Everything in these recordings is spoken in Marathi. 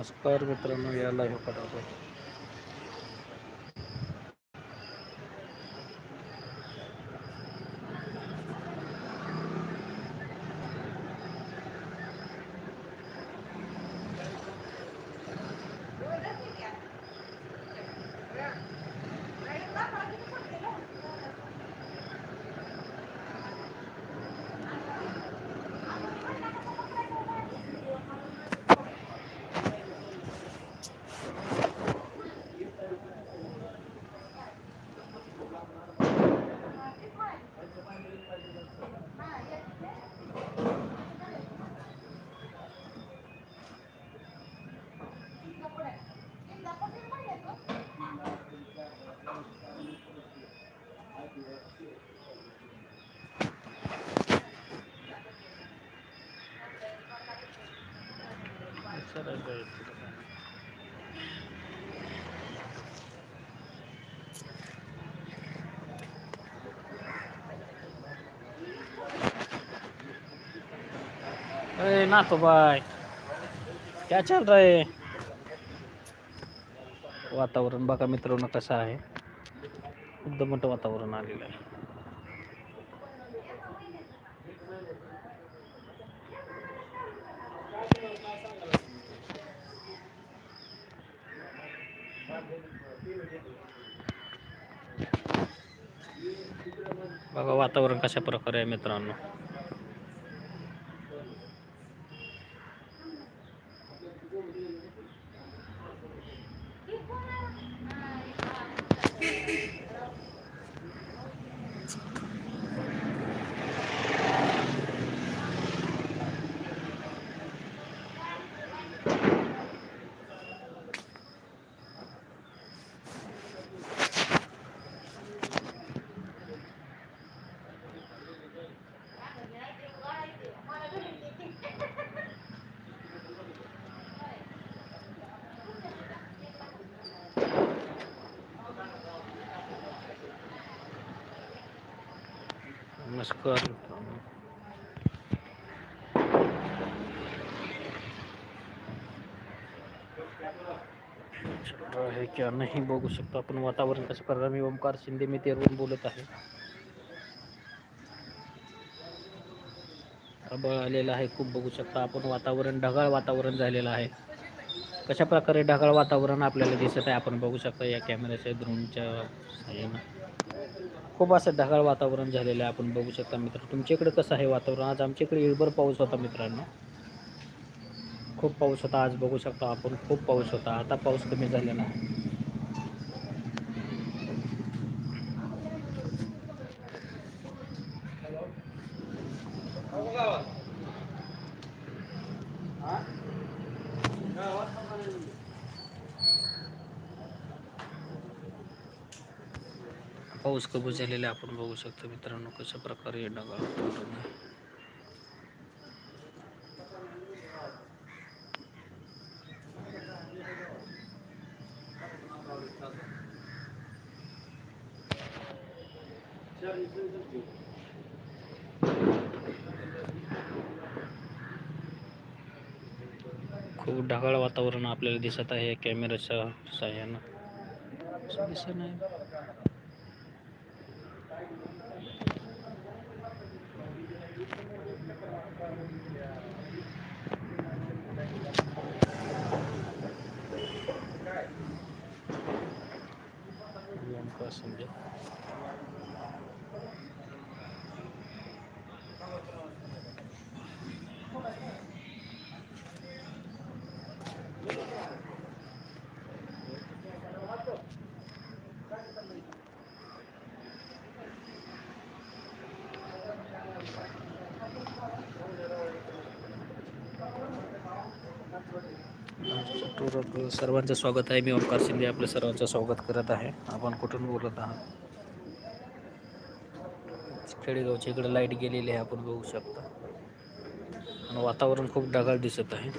नमस्कार मित्रांनो याला हे पटावर अरे ना तो भाई क्या चल रहा है वातावरण बघा मित्रांनो कसं आहे एकदम मोठं वातावरण आलेलं आहे बघा वातावरण कशा प्रकारे आहे मित्रांनो. नमस्कार. आहे चल नाही बघू शकतो आपण. वातावरण कसं प्रकारे मी ओमकार शिंदे मी तेरवून बोलत आहे. आभाळ आलेलं आहे. खूप बघू शकता आपण. वातावरण ढगाळ वातावरण झालेलं आहे. कशा प्रकारे ढगाळ वातावरण आपल्याला दिसत आहे आपण बघू शकता या कॅमेऱ्याच्या ड्रोनच्या साह्यानं. खूप असं ढगाळ वातावरण झालेलं आहे आपण बघू शकता मित्र. तुमच्याकडे कसं आहे वातावरण? आज आमच्या इकडे इळभर पाऊस होता मित्रांनो. खूप पाऊस होता आज बघू शकता आपण खूप पाऊस होता. आता पाऊस कमी झालेला आहे. पाऊस कमी झालेला आपण बघू शकतो मित्रांनो कशा प्रकारे ढगाळ खूप ढगाळ वातावरण आपल्याला दिसत आहे कॅमेऱ्याच्या साह्यानं दिसत नाही. ओमकार शिंदे तर सर्वांचं स्वागत आहे. मी ओमकार शिंदे आपलं सर्वांचं स्वागत करत आहे. आपण कुठून बोलत आहात? खेडेगावच्या इकडे लाइट गेलेली आहे आपण बघू शकता. आणि वातावरण खूप ढगाळ दिसत आहे.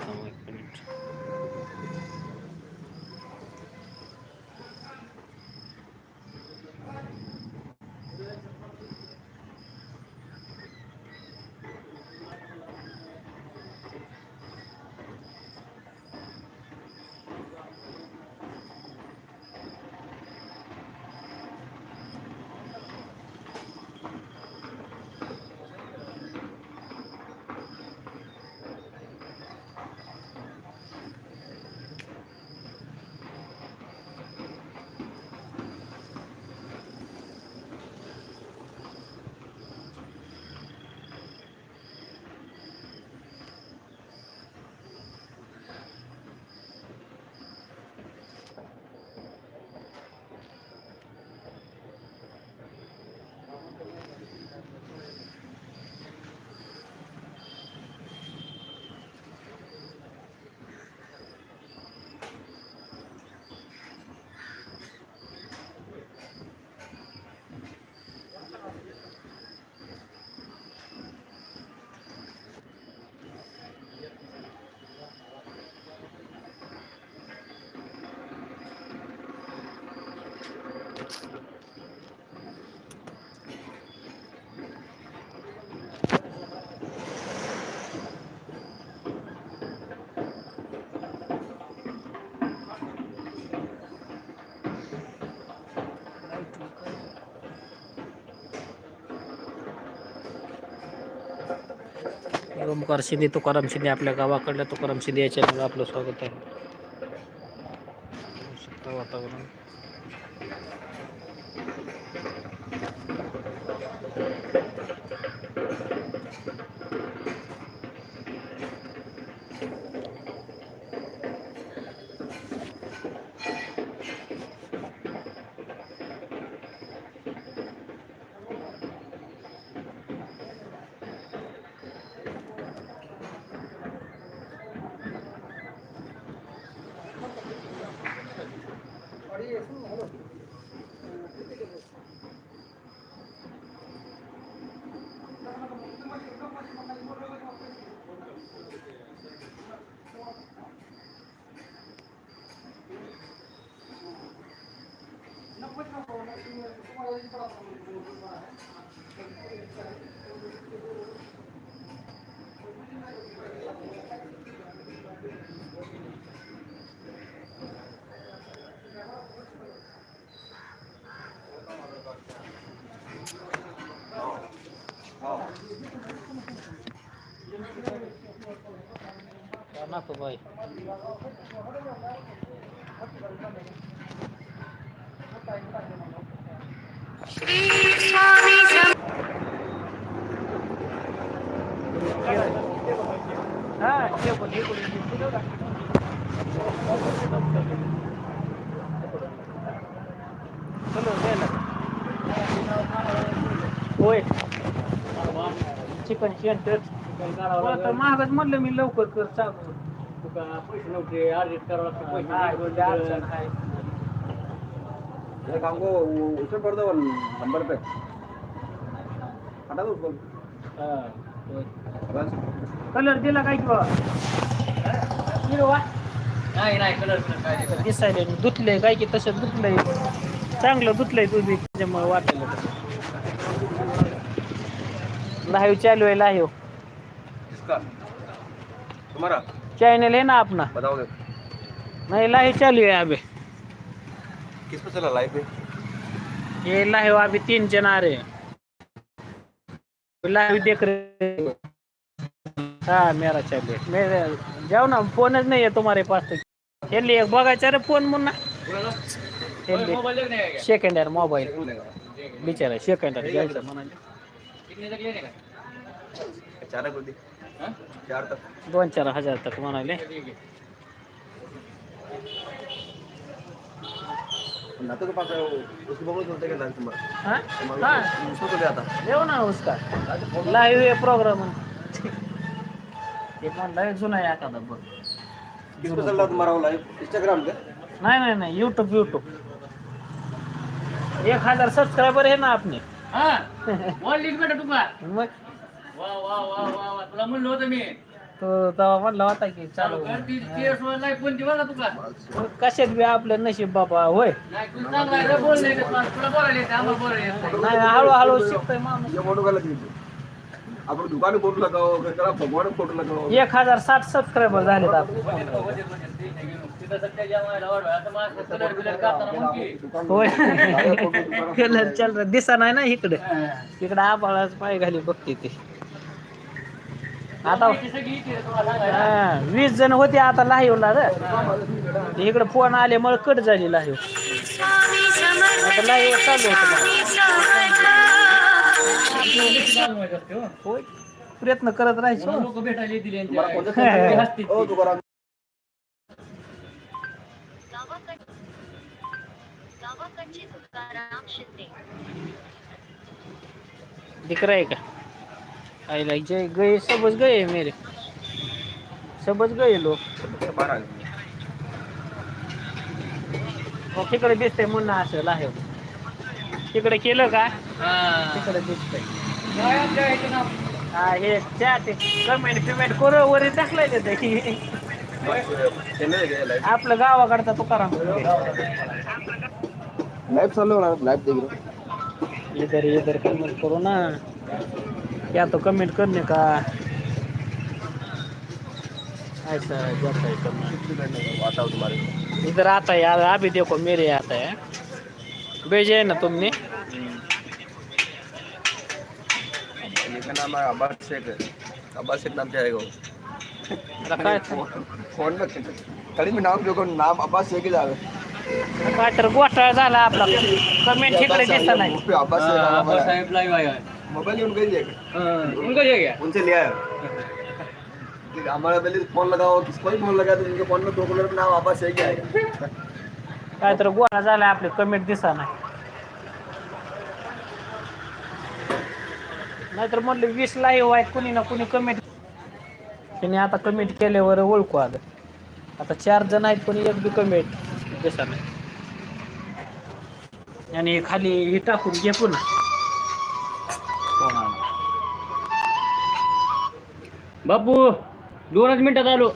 ओमकार शिंदे तुकाराम शिंदे आपल्या गावाकडल्या तुकाराम शिंदे याच्यामुळे आपलं स्वागत आहे. वातावरण का नको बाई हा ते होय चिकन सेंटर तर महागच म्हणलं मी लवकर कर चालू तुका पैसे नव्हते अर्जेंट करावं लागते नाही, पैसे अडचण आहे. एक हमको उसमें कर दो नंबर पे। हटा दो उसको। बस। कलर दिला काय किंवा? हिरवा नाही नाही कलर काय नाही. दिसायला धुतलंय काय की तसं धुतलंय. चांगलं धुतलंय तुम्ही त्याच्यामुळे वाटेल. लाईव्ह चालू आहे लाईव्ह. किसका तुम्हारा? चॅनल है ना अपना बताओगे। नहीं लाइव चालू है अभी. किस पे चला लाइव पे ये लाइव अभी तीन जन आ रहे हैं लाइव देख रहे हैं। मेरा चालू. मेरे जाओ ना फोन नहीं है तुम्हारे पास तो खेल एक बघायचा रे phone Munna? Second hand mobile बिचारा सेकंड हँड घ्यायचा म्हणाले. दोन चार हजार तक म्हणाले. नातो के पास है वो, उसको बोलो तो देगा लाइव तुम्हारा हाँ? तुम्हारा हाँ. उसको तो ले आता ना उसका लाईव्ह आहे प्रोग्राम एक म्हणला एक जुना आहे एखादा बघ. किस पे चल रहा तुम्हारा वो लाइव इंस्टाग्राम पे नाही नाही नाही. यूट्यूब यूट्यूब एक हजार सबस्क्रायबर आहे ना आपने हा. वन बेटा मग वा वा वा वा वा. तुला म्हणलं होतं मी. तो तेव्हा म्हणला होता की चालू. कशात बी आपलं नशीब बाबा होय. नाही हळूहळू शिकतोय माणूस. दुकान फोटो लगाओ फिर करा भगवान में फोटो लगाओ एक हजार साठ सबस्क्रायबर की. होय. कलर चल दिसा नाही ना इकडे. इकडे आभाळाच पाय घाली बघते ते. आता आहे. हा, वीस जण होते आता लाईव्हला रे इकडे फोन आले मग कट झाली लाईव्ह आता लाईव्ह चालू होतं. होय प्रयत्न करत राहायचो. लोक भेटायला येतील तुम्हारा कौन सा यांच्या. channel है? हसतील ओ ते. दुकान गावाकडचे तुकाराम शिंदे दिख रहा है का आईला जे गए गए मेरे सबच गए लोक बारह मग तिकडे दिसतंय म्हणून असं लाईव्ह तिकडे केलं का हा. तिकडे दिसतंय? हा हे चॅट कमेंट फिमेंट करू वरी टाकलंय ते है आपलं गावाकडचा तुकाराम लाइव चालू हो देख रहे इधर इधर कमेंट करो ना क्या तो कमेंट करने का। ऐसा जाता है इधर आता है यार, अभी देखो मेरे आता है। भेजे ना तुमने? ये नाम है अब्बास अब्बास नाम फ़ोन में नाम नाम आपला कमेंट नाम मोबाइल उनका ही उनको क्या उनसे लिया है कि? हमारा पहले फोन लगाओ किसको ही फोन लगा तो उनके फोन में दो कलर का नाम अब्बास शेख ही आएगा काय तर गोळा झाला आपले कमेंट दिसा नाही नाहीतर म्हणलं वीस लाईव्ह आहेत कुणी ना कुणी कमेंट त्याने आता कमेंट केल्यावर ओळखू आलं. आता चार जण आहेत पण एक बी कमेंट दिसा नाही आणि खाली हे टाकून घे पुन्हा. बापू दोनच मिनिटात आलो.